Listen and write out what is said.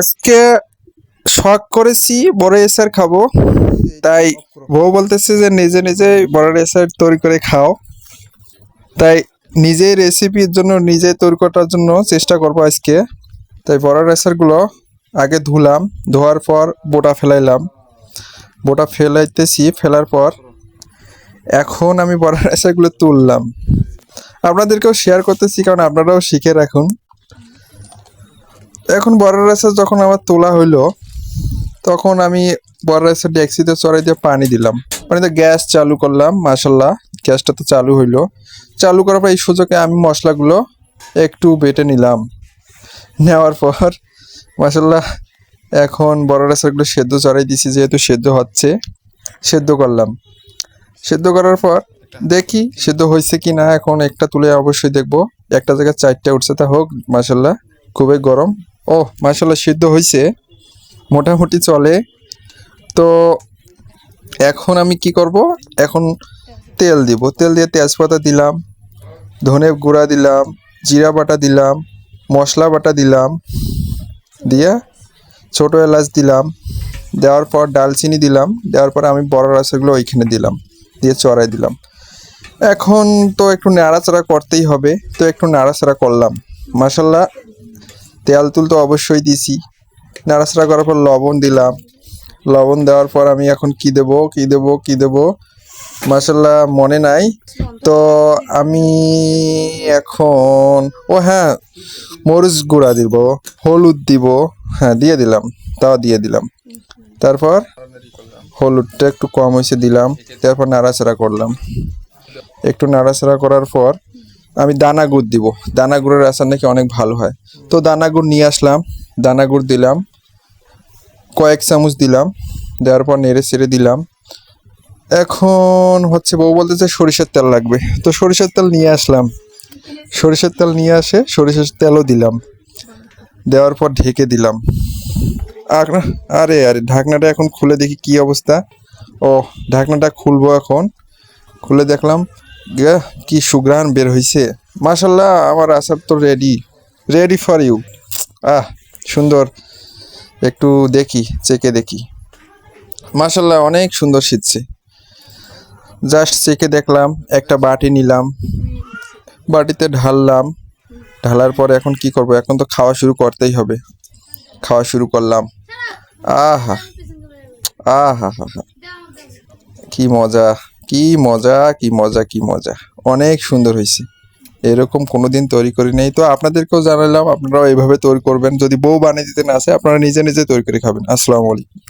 আজকে শখ করেছি বড় এসার খাব। তাই বউ বলতেছে যে নিজে নিজে বড় এসার তৈরি করে খাও। তাই নিজেই রেসিপির জন্য নিজে তৈরি করার জন্য চেষ্টা করব আজকে। তাই বড় রেসারগুলো আগে ধুলাম, ধোয়ার পর বোটা ফেলাইলাম। বোটা ফেলাইতেছি, ফেলার পর এখন আমি বড় রেসারগুলো তুললাম। আপনাদেরকেও শেয়ার করতেছি, কারণ আপনারাও শিখে রাখুন। এখন বড় রেসার যখন আমার তোলা হইল, তখন আমি বড় রেসার ডেক্সিতে চড়াই দিয়ে পানি দিলাম। পানিতে গ্যাস চালু করলাম মাসাল্লাহ গ্যাসটা তো চালু হইল। চালু করার পর এই সুযোগে আমি মশলাগুলো একটু বেটে নিলাম। নেওয়ার পর মাসাল্লাহ এখন বড় রেসারগুলো সেদ্ধ চড়াই দিছি, যেহেতু সেদ্ধ হচ্ছে, সেদ্ধ করলাম। সেদ্ধ করার পর দেখি সেদ্ধ হয়েছে কি না এখন একটা তুলে অবশ্যই দেখব। একটা জায়গায় চারটা উঠছে, তা হোক মাসাল্লাহ খুবই গরম। ও মাসাল্লাহ সিদ্ধ হয়েছে মোটামুটি চলে। তো এখন আমি কি করব? এখন তেল দিব। তেল দিয়ে তেজপাতা দিলাম, ধনে গুঁড়া দিলাম, জিরা বাটা দিলাম, মশলা বাটা দিলাম, দিয়ে ছোটো এলাচ দিলাম। দেওয়ার পর ডালচিনি দিলাম। দেওয়ার পর আমি বড় রাসগুলো ওইখানে দিলাম। দিয়ে চড়াই দিলাম। এখন তো একটু নাড়াচাড়া করতেই হবে। তো একটু নাড়াচাড়া করলাম। মাসাল্লাহ তেল তুল তো অবশ্যই দিছি। নাড়াচাড়া করার পর লবণ দিলাম। লবণ দেওয়ার পর আমি এখন কি দেব কি দেব কি দেব? মাসাল্লাহ মনে নাই। তো আমি এখন, ও হ্যাঁ মরিচ গুঁড়া দিব, হলুদ দিব। হ্যাঁ দিয়ে দিলাম, তাও দিয়ে দিলাম। তারপর হলুদটা একটু কম হয়েছে দিলাম, তারপর নাড়াচাড়া করলাম। একটু নাড়াচাড়া করার পর আমি দানা গুড় দিব। দানা গুড়ের আচার নাকি অনেক ভালো হয়। তো দানা গুড় নিয়ে আসলাম দানা গুড় দিলাম, কয়েক চামচ দিলাম, দেওয়ার পর নেড়ে চেড়ে দিলাম। এখন হচ্ছে বউ বলতেছে সরিষার তেল লাগবে। তো সরিষার তেল নিয়ে আসলাম। সরিষার তেল নিয়ে আসে, সরিষার তেলও দিলাম। দেওয়ার পর ঢেকে দিলাম। আর, আরে, ঢাকনাটা এখন খুলে দেখি কি অবস্থা। ও, ঢাকনাটা খুলবো এখন। খুলে দেখলাম কি সুগ্রান বের হয়েছে মাশাল্লাহ, আমার আচার তো ready ready for you ah, সুন্দর। একটু দেখি, চেকে দেখি। মাশাল্লাহ, অনেক সুন্দর শীতছে জাস্ট চেকে দেখলাম, একটা বাটি নিলাম, বাটিতে ঢাললাম। ঢালার পরে এখন কি করব? এখন তো খাওয়া শুরু করতেই হবে। খাওয়া শুরু করলাম। আহা আহা হা হা কি মজা। কি মজা কি মজা কি মজা। অনেক সুন্দর হয়েছে। এরকম কোনো দিন তৈরি করি নাই। তো আপনাদেরকেও জানালাম, আপনারাও এইভাবে তৈরি করবেন। যদি বউ বানিয়ে দিতে না আসে আপনারা নিজে নিজে তৈরি করে খাবেন। আসসালামু আলাইকুম।